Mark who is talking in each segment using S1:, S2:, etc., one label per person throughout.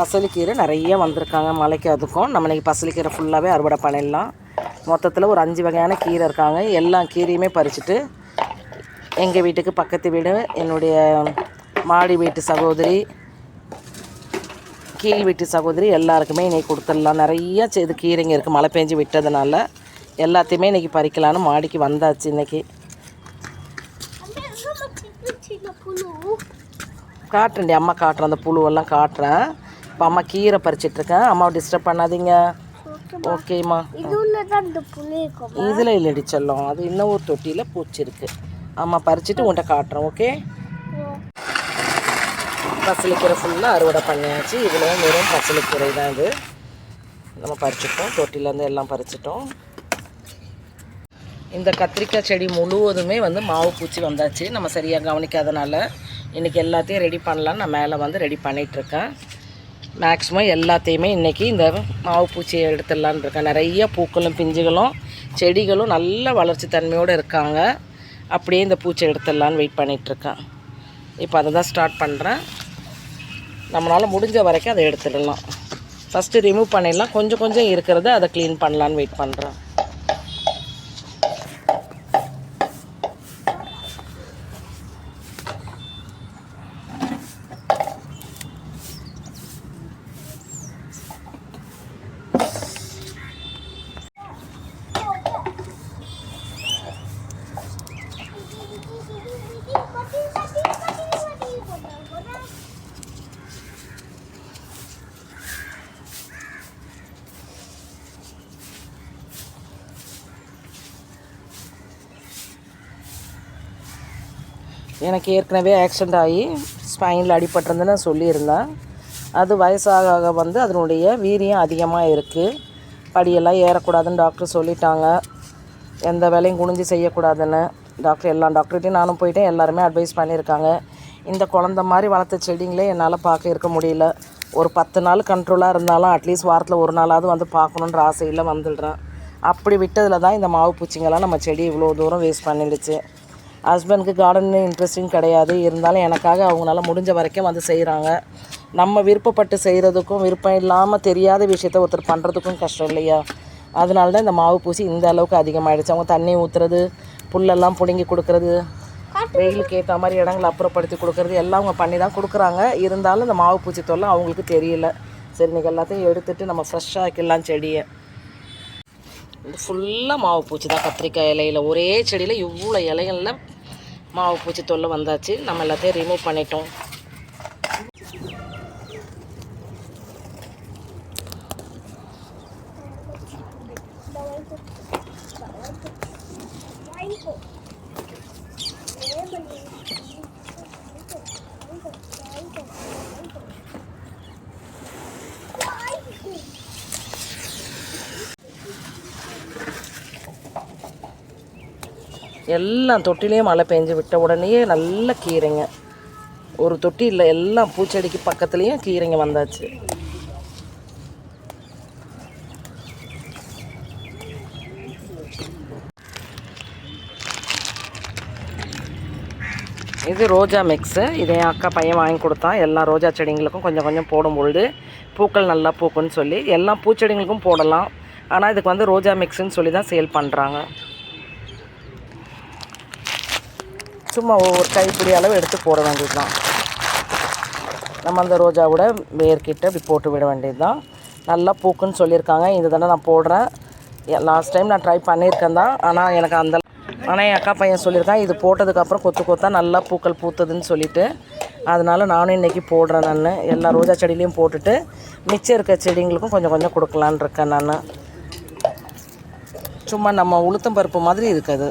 S1: பசலிக்கீரை நிறைய வந்திருக்காங்க மலைக்கு அதுக்கும். நம்ம இன்றைக்கி பசலிக்கீரை ஃபுல்லாகவே அறுவடை பண்ணிடலாம். மொத்தத்தில் ஒரு அஞ்சு வகையான கீரை இருக்காங்க. எல்லா கீரையுமே பறிச்சுட்டு எங்கள் வீட்டுக்கு பக்கத்து வீடு என்னுடைய மாடி வீட்டு சகோதரி கீழ் வீட்டு சகோதரி எல்லாருக்குமே இன்றைக்கி கொடுத்துடலாம். நிறைய இது கீரைங்க இருக்குது மழை பெஞ்சு விட்டதுனால எல்லாத்தையுமே இன்றைக்கி பறிக்கலான்னு மாடிக்கு வந்தாச்சு இன்றைக்கி காட்டுறேன்டி அம்மா காட்டுறேன் அந்த புழுவெல்லாம் காட்டுறேன். இப்போ அம்மா கீரை பறிச்சிட்ருக்கேன் அம்மாவை டிஸ்டர்ப் பண்ணாதீங்க. ஓகேம்மா இதில் இல்லடி செல்லம். அது இன்னும் ஒரு தொட்டியில் பூச்சி இருக்குது அம்மா பறிச்சுட்டு உன்கிட்ட காட்டுறேன் ஓகே பசலிக்கீரை ஃபுல்லாக அறுவடை பண்ணியாச்சு. இதில் வெறும் பசலிக்கீரை தான் இது. நம்ம பறிச்சிட்டோம். தொட்டிலேருந்து எல்லாம் பறிச்சிட்டோம். இந்த கத்திரிக்காய் செடி முழுவதுமே வந்து மாவு பூச்சி வந்தாச்சு. நம்ம சரியாக கவனிக்காதனால இன்றைக்கி எல்லாத்தையும் ரெடி பண்ணலான்னு நான் மேலே வந்து ரெடி பண்ணிகிட்ருக்கேன் மேக்ஸிமம் எல்லாத்தையுமே இன்றைக்கி இந்த மாவு பூச்சியை எடுத்துடலான்னு இருக்கேன். நிறைய பூக்களும் பிஞ்சுகளும் செடிகளும் நல்ல வளர்ச்சி தன்மையோடு இருக்காங்க. அப்படியே இந்த பூச்சி எடுத்துடலான்னு வெயிட் பண்ணிகிட்ருக்கேன் இப்போ அதை தான் ஸ்டார்ட் பண்ணுறேன் நம்மளால் முடிஞ்ச வரைக்கும் அதை எடுத்துடலாம். ஃபஸ்ட்டு ரிமூவ் பண்ணிடலாம். கொஞ்சம் கொஞ்சம் இருக்கிறத அதை க்ளீன் பண்ணலான்னு வெயிட் பண்ணுறேன் எனக்கு ஏற்கனவே ஆக்சிடெண்ட் ஆகி ஸ்பைனில் அடிபட்டிருந்துன்னு சொல்லியிருந்தேன். அது வயசாக ஆக வந்து அதனுடைய வீரியம் அதிகமாக இருக்குது படியெல்லாம் ஏறக்கூடாதுன்னு டாக்டர் சொல்லிட்டாங்க. எந்த வேலையும் குனிஞ்சு செய்யக்கூடாதுன்னு டாக்டர் எல்லா டாக்டர்கிட்டையும் நானும் போயிட்டேன். எல்லாருமே அட்வைஸ் பண்ணியிருக்காங்க. இந்த குழந்த மாதிரி வளர்த்த செடிங்களே என்னால் பார்க்க இருக்க முடியல. ஒரு பத்து நாள் கண்ட்ரோலாக இருந்தாலும் அட்லீஸ்ட் வாரத்தில் ஒரு நாளாவது வந்து பார்க்கணுன்ற ஆசையில் வந்துடுறேன். அப்படி விட்டதில் தான் இந்த மாவு பூச்சிங்கெல்லாம் நம்ம செடி இவ்வளோ தூரம் வேஸ்ட் பண்ணிடுச்சு. ஹஸ்பண்டுக்கு கார்டன் இன்ட்ரெஸ்டிங் கிடையாது. இருந்தாலும் எனக்காக அவங்களால முடிஞ்ச வரைக்கும் வந்து செய்கிறாங்க நம்ம விருப்பப்பட்டு செய்கிறதுக்கும் விருப்பம் இல்லாமல் தெரியாத விஷயத்த ஒருத்தர் பண்ணுறதுக்கும் கஷ்டம் இல்லையா? அதனால தான் இந்த மாவு பூசி இந்த அளவுக்கு அதிகமாகிடுச்சு அவங்க தண்ணி ஊற்றுறது புல்லெல்லாம் பிடுங்கி கொடுக்கறது வெயிலுக்கு ஏற்ற மாதிரி இடங்களை அப்புறப்படுத்தி கொடுக்குறது எல்லாம் அவங்க பண்ணி தான் கொடுக்குறாங்க. இருந்தாலும் இந்த மாவு பூச்சி தொல்லை அவங்களுக்கு தெரியல. சரி நீங்கள் எல்லாத்தையும் எடுத்துட்டு நம்ம ஃப்ரெஷ்ஷாக வைக்கலாம் செடியை. இது ஃபுல்லாக மாவு பூச்சி தான் கத்திரிக்காய் இலையில் ஒரே செடியில் இவ்வளோ இலைகளில் மாவு பூச்சி தொல்லை வந்தாச்சு. நம்ம எல்லாத்தையும் ரிமூவ் பண்ணிட்டோம். எல்லாம் தொட்டிலையும் மழை பெஞ்சு விட்ட உடனேயே நல்ல கீரைங்க. ஒரு தொட்டி இல்லை எல்லாம் பூச்செடிக்கு பக்கத்துலேயும் கீரைங்க வந்தாச்சு. இது ரோஜா மிக்ஸு. இதை என் அக்கா பையன் வாங்கி கொடுத்தான். எல்லா ரோஜா செடிங்களுக்கும் கொஞ்சம் கொஞ்சம் போடும்பொழுது பூக்கள் நல்லா பூக்குன்னு சொல்லி எல்லா பூச்செடிங்களுக்கும் போடலாம். ஆனால் இதுக்கு வந்து ரோஜா மிக்ஸுன்னு சொல்லி தான் சேல் பண்ணுறாங்க சும்மா ஒவ்வொரு கைப்பிடி அளவு எடுத்து போட வேண்டியது தான் நம்ம அந்த ரோஜாவோட வேர்க்கிட்ட இப்படி போட்டு விட வேண்டியது தான் நல்லா பூக்குன்னு சொல்லியிருக்காங்க. இது தானே நான் போடுறேன். லாஸ்ட் டைம் நான் ட்ரை பண்ணியிருக்கேன் தான். ஆனால் எனக்கு அந்த ஆனால் என் அக்கா பையன் சொல்லியிருக்கான் இது போட்டதுக்கப்புறம் கொத்து கொத்தா நல்லா பூக்கள் பூத்ததுன்னு சொல்லிட்டு. அதனால் நானும் இன்றைக்கி போடுறேன் நான். எல்லா ரோஜா செடியிலையும் போட்டுட்டு மிச்சம் இருக்க செடிங்களுக்கும் கொஞ்சம் கொஞ்சம் கொடுக்கலான்னு இருக்கேன் நான். சும்மா நம்ம உளுத்தம் பருப்பு மாதிரி இருக்குது.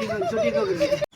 S2: வாங்க